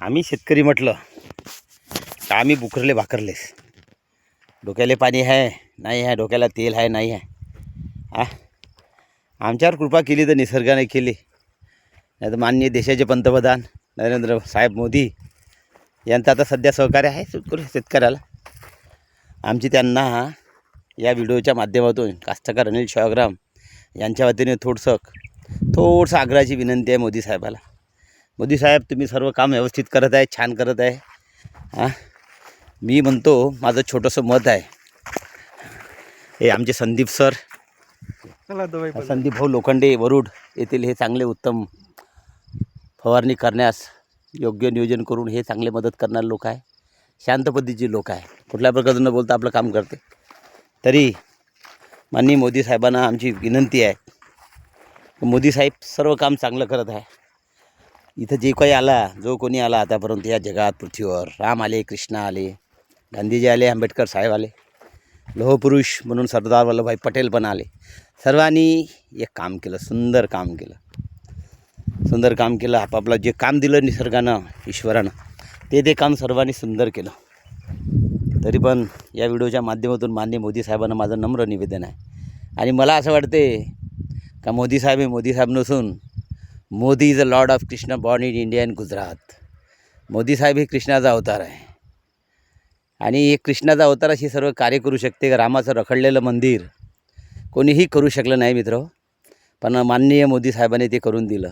आम्ही शेतकरी म्हटलं तर आम्ही बुकरले भाकरलेस. डोक्याला पाणी आहे नाही आहे डोक्याला तेल आहे नाही आहे. आ? आमच्यावर कृपा केली तर निसर्गाने केली. नाही तर माननीय देशाचे पंतप्रधान नरेंद्र साहेब मोदी यांचं आता सध्या सहकार्य आहे शेतकरी शेतकऱ्याला. आमची त्यांना या व्हिडिओच्या माध्यमातून कास्तकार अनिल शाहग्राम यांच्या वतीने थोडंसं थोडंसं आग्रहाची विनंती आहे मोदी साहेबाला. मोदी साहेब तुम्ही सर्व काम व्यवस्थित करत आहे छान करत आहे. हां? मी म्हणतो माझं छोटंसं मत आहे. हे आमचे संदीप सर संदीप भाऊ लोखंडे वरुड येथील हे चांगले उत्तम फवारणी करण्यास योग्य नियोजन करून हे चांगले मदत करणारे लोक आहे. शांत पद्धतीचे लोक आहे. कुठल्या प्रकारचं न बोलता आपलं काम करते. तरी माननीय मोदी साहेबांना आमची विनंती आहे. मोदी साहेब सर्व काम चांगलं करत आहे. इथं जे काही आला जो कोणी आला आतापर्यंत या जगात पृथ्वीवर राम आले कृष्ण आले गांधीजी आले आंबेडकर साहेब आले लोहपुरुष म्हणून सरदार वल्लभभाई पटेल पण आले. सर्वांनी एक काम केलं सुंदर काम केलं. सुंदर काम केलं आपापलं जे काम दिलं निसर्गानं ईश्वरानं ते ते काम सर्वांनी सुंदर केलं. तरी पण या व्हिडिओच्या माध्यमातून मान्य मोदी साहेबांना माझं नम्र निवेदन आहे. आणि मला असं वाटते का मोदी साहेब हे मोदी साहेब नसून Modi is a lord of Krishna born in India and Gujarat. Modi साहेब हे कृष्णाचा अवतार आहे. आणि हे कृष्णाचा अवतार अशी सर्व कार्य करू शकते रामाचं रखडलेलं मंदिर कोणीही करू शकलं नाही मित्र. पण माननीय मोदी साहेबांनी ते करून दिलं.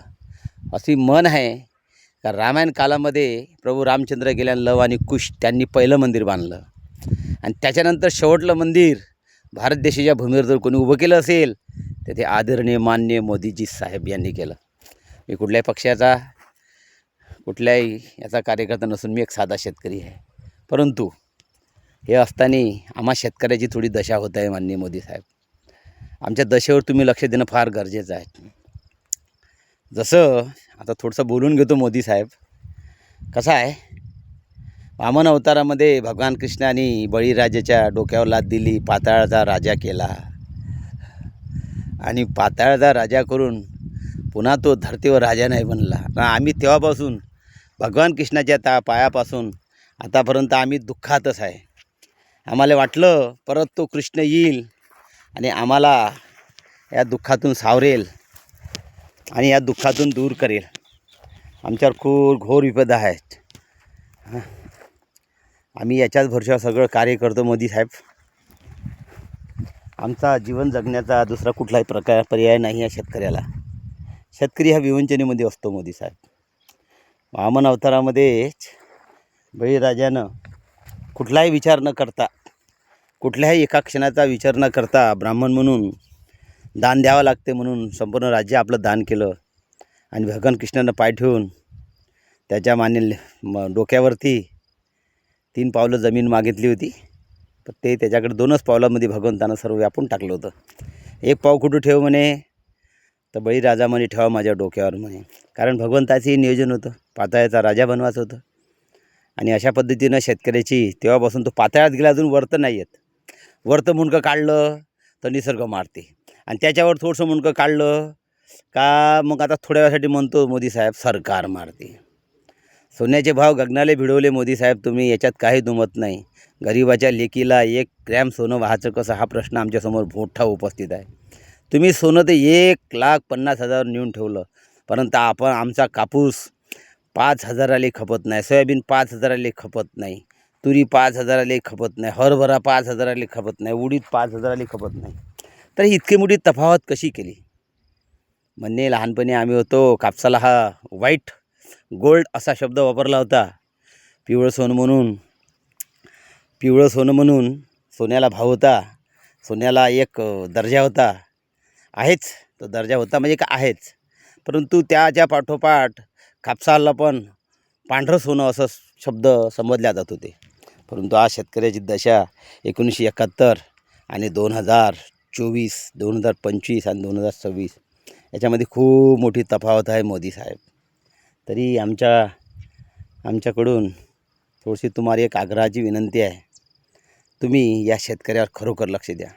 अशी मन आहे का? रामायण कालामध्ये प्रभू रामचंद्र गेल्या लव आणि कुश त्यांनी पहिलं मंदिर बांधलं. आणि त्याच्यानंतर शेवटलं मंदिर भारत देशाच्या भूमीवर जर कोणी उभं केलं असेल तर ते आदरणीय माननीय मोदीजी साहेब यांनी केलं. मी कुठल्याही पक्षाचा कुठल्याही याचा कार्यकर्ता नसून मी एक साधा शेतकरी आहे. परंतु हे असताना आम्हा शेतकऱ्याची थोडी दशा होत आहे माननीय मोदी साहेब. आमच्या दशेवर तुम्ही लक्ष देणं फार गरजेचं आहे. जसं आता थोडंसं बोलून घेतो मोदी साहेब. कसं आहे? वामन अवतारामध्ये भगवान कृष्णाने बळीराजाच्या डोक्यावर लाद दिली पाताळाचा राजा केला. आणि पाताळाचा राजा करून पुन्हा तो धरतीवर राजा नाही बनला. आम्ही तेव्हापासून भगवान कृष्णाच्या त्या पायापासून आतापर्यंत आम्ही दुःखातच आहे. आम्हाला वाटलं परत तो कृष्ण येईल आणि आम्हाला या दुःखातून सावरेल आणि या दुःखातून दूर करेल. आमच्यावर खूप घोर विपदा आहेत. आम्ही याच्याच भरशावर सगळं कार्य करतो मोदी साहेब. आमचा जीवन जगण्याचा दुसरा कुठलाही प्रकार पर्याय नाही आहे शेतकऱ्याला. शेतकरी हा विवंचनेमध्ये असतो मोदी साहेब. वामन अवतारामध्येच बळीराजानं कुठलाही विचार न करता कुठल्याही एका क्षणाचा विचार न करता ब्राह्मण म्हणून दान द्यावं लागते म्हणून संपूर्ण राज्य आपलं दान केलं आणि भगवान कृष्णानं पाय ठेवून त्याच्या माने डोक्यावरती तीन पावलं जमीन मागितली होती. पण ते त्याच्याकडे दोनच पावलामध्ये भगवंतानं सर्व व्यापून टाकलं होतं. एक पाव कुठं ठेव म्हणे? तर बळीराजा म्हणे ठेवा माझ्या डोक्यावर म्हणे. कारण भगवंताचंही नियोजन होतं. पातळ्याचा राजा बनवायचं होतं. आणि अशा पद्धतीनं शेतकऱ्याची तेव्हापासून तो पातळ्यात गेला अजून वर्त नाही येत. वर्त मुंडकं काढलं तर निसर्ग मारते. आणि त्याच्यावर थोडंसं मुंडकं काढलं का मग आता थोड्या वेळासाठी म्हणतो मोदी साहेब सरकार मारते. सोन्याचे भाव गगनाले भिडवले मोदी साहेब तुम्ही याच्यात काही दुमत नाही. गरिबाच्या लेकीला एक ग्रॅम सोनं व्हायचं कसं? हा प्रश्न आमच्यासमोर मोठा उपस्थित आहे. तुम्ही सोनं ते एक लाख पन्नास हजार नेऊन ठेवलं. परंतु आपण आमचा कापूस पाच हजाराले खपत नाही सोयाबीन पाच हजाराले खपत नाही तुरी पाच हजाराले खपत नाही हरभरा पाच हजाराले खपत नाही उडीद पाच हजाराले खपत नाही. तर इतकी मोठी तफावत कशी केली? म्हणणे लहानपणी आम्ही होतो कापसाला हा व्हाईट गोल्ड असा शब्द वापरला होता. पिवळं सोनं म्हणून पिवळं सोनं म्हणून सोन्याला भाव होता सोन्याला एक दर्जा होता. आहेच. तो दर्जा होता म्हणजे का आहेच. परंतु त्याच्या पाठोपाठ कापसाला पण पांढरं सोनं असं शब्द समजल्या जात होते. परंतु आज शेतकऱ्याची दशा एकोणीसशे एकाहत्तर आणि दोन हजार चोवीस दोन हजार पंचवीस आणि दोन हजार सव्वीस याच्यामध्ये खूप मोठी तफावत आहे मोदी साहेब. तरी आमच्या आमच्याकडून थोडीशी तुम्हाला एक आग्रहाची विनंती आहे. तुम्ही या शेतकऱ्यावर खरोखर लक्ष द्या.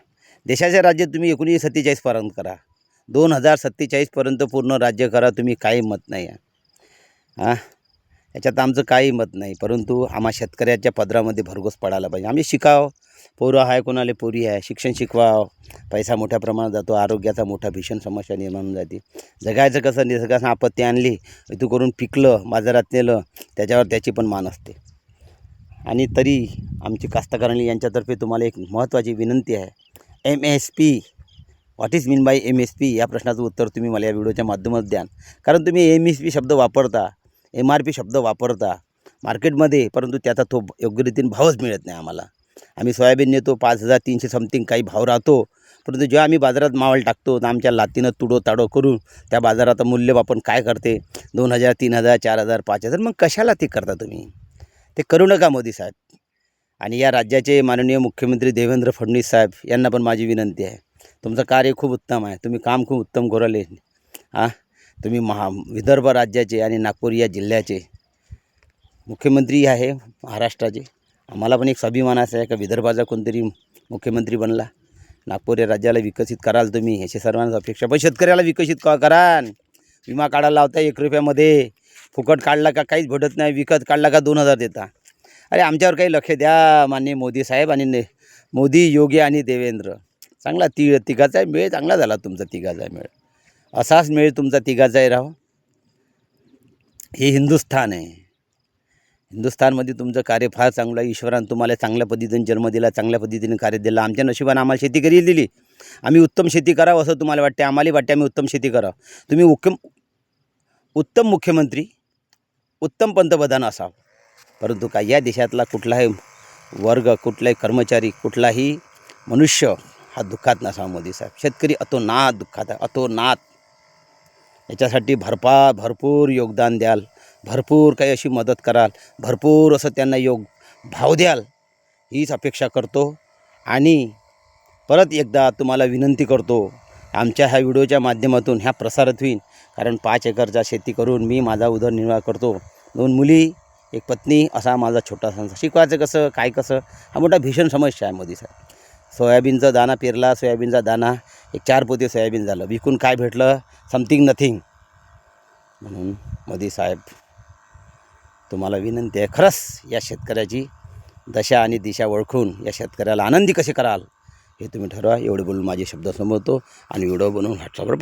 देशाचे राज्य तुम्ही एकोणीसशे सत्तेचाळीसपर्यंत करा. दोन हजार सत्तेचाळीसपर्यंत पूर्ण राज्य करा तुम्ही काही मत नाही आहे. हां? याच्यात आमचं काही मत नाही परंतु आम्हा शेतकऱ्याच्या पदरामध्ये भरघोस पडायला पाहिजे. आम्ही शिकाव. पोरं आहे कोणाला पोरी आहे. शिक्षण शिकवाव. पैसा मोठ्या प्रमाणात जातो आरोग्याचा मोठा भीषण समस्या निर्माण होऊन जाते. जगायचं कसं निसर्गाचं आपत्ती आणली तू करून पिकलं बाजारात नेलं त्याच्यावर त्याची पण मान असते. आणि तरी आमची कास्तकारांनी यांच्यातर्फे तुम्हाला एक महत्त्वाची विनंती आहे. M S P what is mean by M S P या प्रश्नाचं उत्तर तुम्ही मला या व्हिडिओच्या माध्यमात द्याल कारण तुम्ही एम एस पी शब्द वापरता एम आर पी शब्द वापरता मार्केटमध्ये परंतु त्याचा तो योग्य रीतीने भावच मिळत नाही आम्हाला. आम्ही सोयाबीन नेतो पाच हजार तीनशे समथिंग काही भाव राहतो. परंतु जेव्हा आम्ही बाजारात मावळ टाकतो तर आमच्या लातीनं तुडो ताडो करून त्या बाजारात मूल्य आपण काय करते? दोन हजार तीन हजार चार हजार पाच हजार मग कशाला ते करता तुम्ही? ते करू नका मोदी साहेब. आणि या राज्याचे माननीय मुख्यमंत्री देवेंद्र फडणवीस साहेब यांना पण माझी विनंती आहे. तुमचं कार्य खूप उत्तम आहे. तुम्ही काम खूप उत्तम कराले. हां तुम्ही महा विदर्भ राज्याचे आणि नागपूर या जिल्ह्याचे मुख्यमंत्री आहे महाराष्ट्राचे. आम्हाला पण एक स्वाभिमानाचं आहे का विदर्भाचा कोणतरी मुख्यमंत्री बनला. नागपूर या राज्याला विकसित कराल तुम्ही ह्याची सर्वांना अपेक्षा. पण शेतकऱ्याला विकसित का कराल? विमा काढायला लावता एक रुपयामध्ये. फुकट काढला का काहीच भेटत नाही. विकत काढला का दोन हजार देता? अरे आमच्यावर काही लक्ष द्या माननीय मोदी साहेब आणि ने मोदी योगी आणि देवेंद्र. चांगला ति तिघाचा मेळ चांगला झाला तुमचा तिघाचा मेळ. असाच मेळ तुमचा तिघाचाही राव हे हिंदुस्थान आहे. हिंदुस्थानमध्ये तुमचं कार्य फार चांगलं आहे. ईश्वरानं तुम्हाला चांगल्या पद्धतीने जन्म दिला चांगल्या पद्धतीने कार्य दिलं. आमच्या नशिबानं आम्हाला शेती करी दिली. आम्ही उत्तम शेती करावं असं तुम्हाला वाटते आम्हालाही वाटते आम्ही उत्तम शेती करावं. तुम्ही उत्तम उत्तम मुख्यमंत्री उत्तम पंतप्रधान असावं. परंतु काय या देशातला कुठलाही वर्ग कुठलाही कर्मचारी कुठलाही मनुष्य हा दुःखात नसावा मोदी साहेब. शेतकरी अतोनात दुःखात आहे अतोनात. याच्यासाठी भरपा भरपूर योगदान द्याल भरपूर काही अशी मदत कराल भरपूर असं त्यांना योग भाव द्याल हीच अपेक्षा करतो. आणि परत एकदा तुम्हाला विनंती करतो आमच्या ह्या व्हिडिओच्या माध्यमातून ह्या प्रसारित होईल कारण पाच एकरचा शेती करून मी माझा उदरनिर्वाह करतो. दोन मुली एक पत्नी असा माझा छोटा संसार. शिकवायचं कसं काय कसं? हा मोठा भीषण समस्या आहे मोदी साहेब सोयाबीनचा दाना पेरला सोयाबीनचा दाना एक चार पोते सोयाबीन झालं. विकून काय भेटलं? समथिंग नथिंग म्हणून मोदी साहेब तुम्हाला विनंती आहे खरंच या शेतकऱ्याची दशा आणि दिशा ओळखून या शेतकऱ्याला आनंदी कसे कराल हे तुम्ही ठरवा. एवढे बोलून माझे शब्द संभवतो आणि व्हिडिओ बनवून व्हॉट्सअपवर